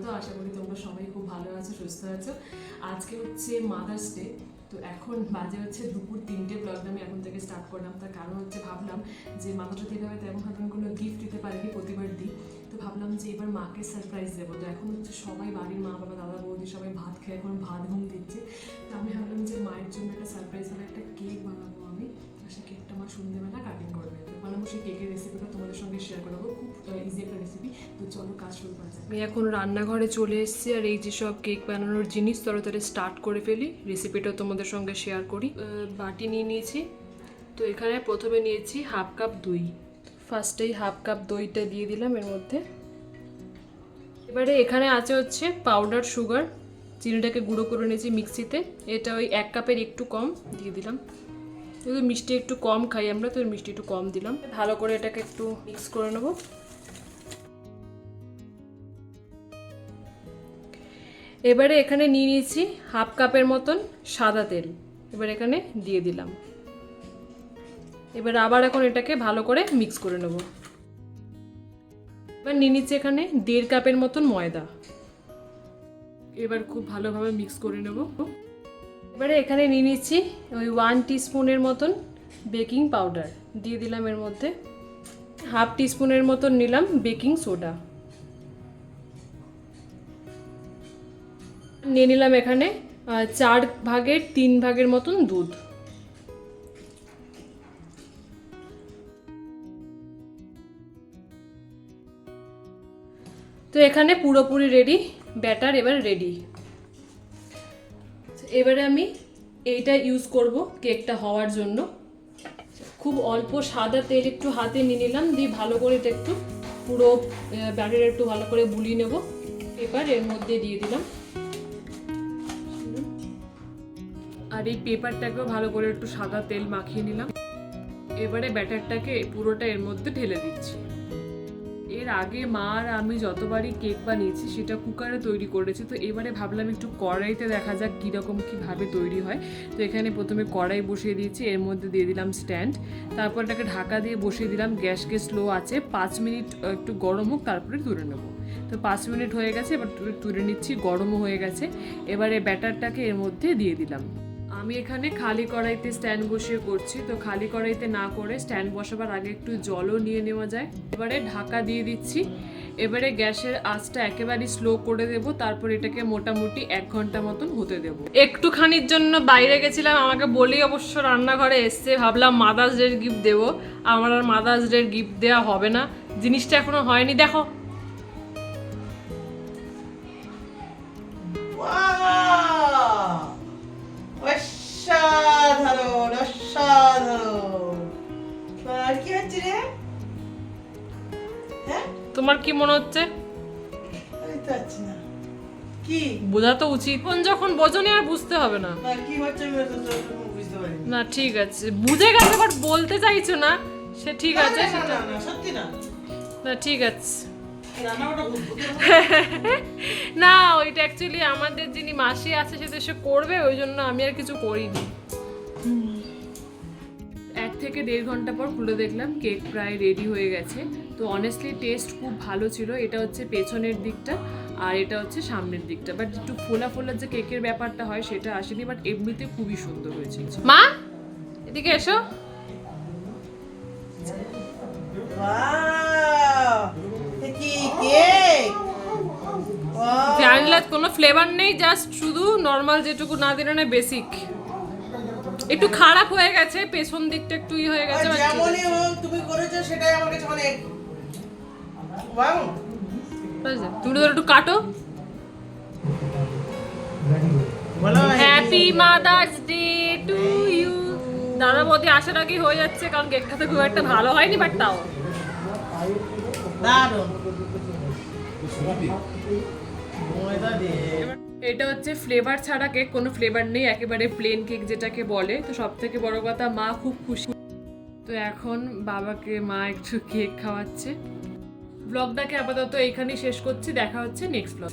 স্বাগত আশা করি তোমরা সবাই খুব ভালো আছো, সুস্থ আছো। আজকে হচ্ছে মাদার্স ডে তো এখন বাজে হচ্ছে দুপুর তিনটে ব্লগটা আমি এখন থেকে স্টার্ট করলাম। তার কারণ হচ্ছে ভাবলাম যে মাদার্স ডে ভাবে তেমন হয়তো আমি কোনো গিফট দিতে পারিনি প্রতিবার দিই। তো ভাবলাম যে এবার মাকে সারপ্রাইজ দেবো। তো এখন হচ্ছে সবাই বাড়ির মা বাবা, দাদা বৌদি সবাই ভাত খেয়ে এখন ভাত ঘুম দিচ্ছে। তো আমি ভাবলাম যে মায়ের জন্য একটা সারপ্রাইজ ভাবে একটা কেক বানাবো আমি। সেই কেকটা আমার সন্ধ্যেবেলা কাটিং করবে। তো ভাবলাম সেই কেকের রেসিপিটা তোমাদের সঙ্গে শেয়ার করব আমি এখন রান্নাঘরে চলে এসেছি, আর এই যে সব কেক বানানোর জিনিস তাড়াতাড়ি স্টার্ট করে ফেলি। রেসিপিটা তোমাদের সঙ্গে শেয়ার করি। বাটি নিয়ে নিয়েছি। তো এখানে প্রথমে নিয়েছি হাফ কাপ দই। ফার্স্টেই হাফ কাপ দইটা দিয়ে দিলাম এর মধ্যে। এবারে এখানে আছে হচ্ছে পাউডার সুগার চিনিটাকে গুঁড়ো করে নিয়েছি মিক্সিতে। এটা ওই এক কাপের একটু কম দিয়ে দিলাম। যেহেতু মিষ্টি একটু কম খাই আমরা, তো মিষ্টি একটু কম দিলাম। ভালো করে এটাকে একটু মিক্স করে নেব। এবারে এখানে নিয়ে নিয়েছি হাফ কাপের মতন সাদা তেল। এবার এখানে দিয়ে দিলাম। এবার আবার এখন এটাকে ভালো করে মিক্স করে নেব। এবার নিয়ে নিচ্ছি এখানে দেড় কাপের মতন ময়দা। এবার খুব ভালোভাবে মিক্স করে নেব। এবারে এখানে নিয়ে নিচ্ছি ওই ওয়ান স্পুনের মতন বেকিং পাউডার। দিয়ে দিলাম এর মধ্যে। হাফ স্পুনের মতন নিলাম বেকিং সোডা। নিয়ে নিলাম এখানে চার ভাগের তিন ভাগের মতন দুধ। তো এখানে পুরোপুরি রেডি ব্যাটার এবার রেডি এবারে আমি এইটা ইউজ করব কেকটা হওয়ার জন্য। খুব অল্প সাদা তেল একটু হাতে নিয়ে নিলাম, দিয়ে ভালো করে একটু পুরো ব্যাটার একটু ভালো করে বুলিয়ে নেব। এবার এর মধ্যে দিয়ে দিলাম। আর এই পেপারটাকেও ভালো করে একটু সাদা তেল মাখিয়ে নিলাম। এবারে ব্যাটারটাকে পুরোটা এর মধ্যে ঢেলে দিচ্ছি। এর আগে মা আর আমি যতবারই কেক বানিয়েছি, সেটা কুকারে তৈরি করেছি। তো এবারে ভাবলাম একটু কড়াইতে দেখা যাক কীরকম কীভাবে তৈরি হয়। তো এখানে প্রথমে কড়াই বসিয়ে দিয়েছি, এর মধ্যে দিয়ে দিলাম স্ট্যান্ড। তারপর এটাকে ঢাকা দিয়ে বসিয়ে দিলাম, গ্যাসকে স্লো আছে। পাঁচ মিনিট একটু গরম হোক, তারপরে তুলে নেব। তো পাঁচ মিনিট হয়ে গেছে, এবার তুলে- নিচ্ছি, গরমও হয়ে গেছে। এবারে ব্যাটারটাকে এর মধ্যে দিয়ে দিলাম। আমি এখানে খালি কড়াইতে স্ট্যান্ড বসিয়ে করছি, তো খালি কড়াইতে না করে স্ট্যান্ড বসাবার আগে একটু জলও নিয়ে নেওয়া যায়। এবারে ঢাকা দিয়ে দিচ্ছি। এবারে গ্যাসের আঁচটা একেবারে স্লো করে দেব, তারপর এটাকে মোটামুটি এক ঘণ্টা মতন হতে দেব। একটুখানির জন্য বাইরে গেছিলাম, আমাকে বলেই অবশ্য রান্নাঘরে এসছে, ভাবলাম মাদার্স ডের গিফট দেবো। আমার আর মাদার্স ডের গিফট দেওয়া হবে না। জিনিসটা এখনও হয়নি, দেখো। হচ্ছে রে? হ্যাঁ? তোমার কি মনে হচ্ছে? কি? বোঝা তো উচিত। কোন যখন বোঝনি আর বুঝতে হবে না। না কি হচ্ছে না ঠিক আছে। বুঝে গেছে বাট বলতে চাইছো না সে ঠিক আছে সেটা সত্যি না। না ঠিক আছে। না ওইটা অ্যাকচুয়ালি আমাদের যিনি মাসি আছে সে সে করবে ওই জন্য আমি আর কিছু করিনি। থেকে দেড় ঘণ্টা পর খুলে দেখলাম কেক প্রায় রেডি হয়ে গেছে। তো অনেস্টলি টেস্ট খুব ভালো ছিল। এটা হচ্ছে পেছনের দিকটা আর এটা হচ্ছে সামনের দিকটা। বাট একটু ফোলা ফোলা যে কেকের ব্যাপারটা হয় সেটা আসেনি বাট এমনিতে খুবই সুন্দর হয়েছে। মা এদিকে এসো! ভ্যানিলার কোনো ফ্লেভার নেই জাস্ট শুধু নর্মাল যেটুকু না দিলে না বেসিক একটু খারাপ হয়ে গেছে পেছন দিকটা একটু ই হয়ে গেছে। যেমনই হোক তুমি করেছ সেটাই আমার কাছে অনেক। Wow! তুমি তো একটু কাটো। Happy mother's day to you দাদা বৌদি আসার আগে হয়ে যাচ্ছে কারণ খুব একটা ভালো হয়নি বাট তাও। দারুণ। এটা হচ্ছে ফ্লেভার ছাড়া কেক কোনো ফ্লেভার নেই, একেবারে প্লেন কেক যেটাকে বলে। তো সব থেকে বড় কথা, মা খুব খুশি। তো এখন বাবাকে, মা একটু কেক খাওয়াচ্ছে। ব্লগটাকে আপাতত এখানেই শেষ করছি, দেখা হচ্ছে নেক্সট ব্লগ